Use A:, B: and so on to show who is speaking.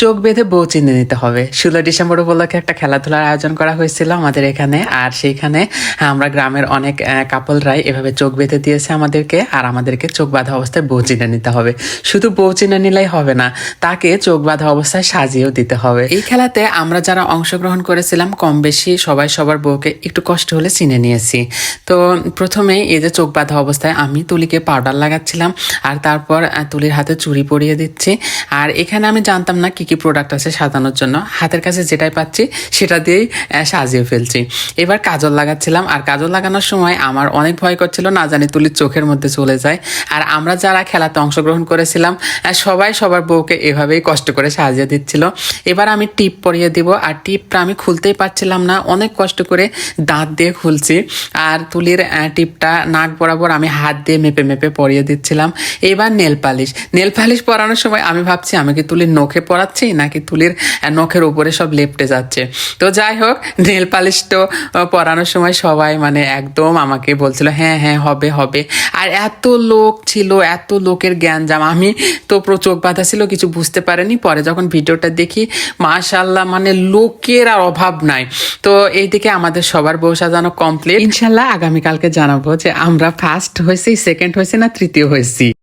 A: চোখ বেঁধে বউ চিনে নিতে হবে। ষোলো ডিসেম্বর উপলক্ষে একটা খেলাধুলার আয়োজন করা হয়েছিল আমাদের এখানে। আর সেইখানে আমরা গ্রামের অনেক কাপলরাই এভাবে চোখ বেঁধে দিয়েছে আমাদেরকে। আর আমাদেরকে চোখ বাঁধা অবস্থায় বউ চিনে নিতে হবে। শুধু বউ চিনে নিলেই হবে না, তাকে চোখ বাঁধা অবস্থায় সাজিয়েও দিতে হবে। এই খেলাতে আমরা যারা অংশগ্রহণ করেছিলাম, কম বেশি সবাই সবার বউকে একটু কষ্ট হলে চিনে নিয়েছি। তো প্রথমে এই যে চোখ বাঁধা অবস্থায় আমি তুলিকে পাউডার লাগাচ্ছিলাম, আর তারপর তুলির হাতে চুরি পরিয়ে দিচ্ছি। আর এখানে আমি জানতাম না কি কি প্রোডাক্ট আছে সাজানোর জন্য। হাতের কাছে যেটাই পাচ্ছি, সেটা দিয়েই সাজিয়ে ফেলছি। এবার কাজল লাগাচ্ছিলাম, আর কাজল লাগানোর সময় আমার অনেক ভয় করছিল, না জানি তুলির চোখের মধ্যে চলে যায়। আর আমরা যারা খেলাতে অংশগ্রহণ করেছিলাম সবাই সবার বউকে এভাবেই কষ্ট করে সাজিয়ে দিচ্ছিল। এবার আমি টিপ পরিয়ে দিব, আর টিপটা আমি খুলতেই পারছিলাম না, অনেক কষ্ট করে দাঁত দিয়ে খুলছি। আর তুলির টিপটা নাক বরাবর আমি হাত দিয়ে মেপে মেপে পরিয়ে দিচ্ছিলাম। এবার নেল পালিশ নেল পালিশ পরানোর সময় আমি ভাবছি, আমি কি তুলির নখে পরাচ্ছি নাকি তুলির নখের উপরে সব লেপটে যাচ্ছে। তো যাই হোক, নেল পালিশ তো পরানোর সময় সবাই মানে একদম আমাকে বলছিল হ্যাঁ হ্যাঁ হবে হবে। আর এত লোক ছিল, এত লোকের জ্ঞানজাম আমি তো চোখ বাঁধা ছিল, কিছু বুঝতে পারিনি। পরে যখন ভিডিওটা দেখি মাশাল্লাহ মানে লোকের আর অভাব নাই। তো এইদিকে আমাদের সবার বউ সাজানো কমপ্লিট ইনশাল্লাহ আগামীকালকে জানাব যে আমরা ফার্স্ট হয়েছি সেকেন্ড হয়েছি না তৃতীয় হয়েছি।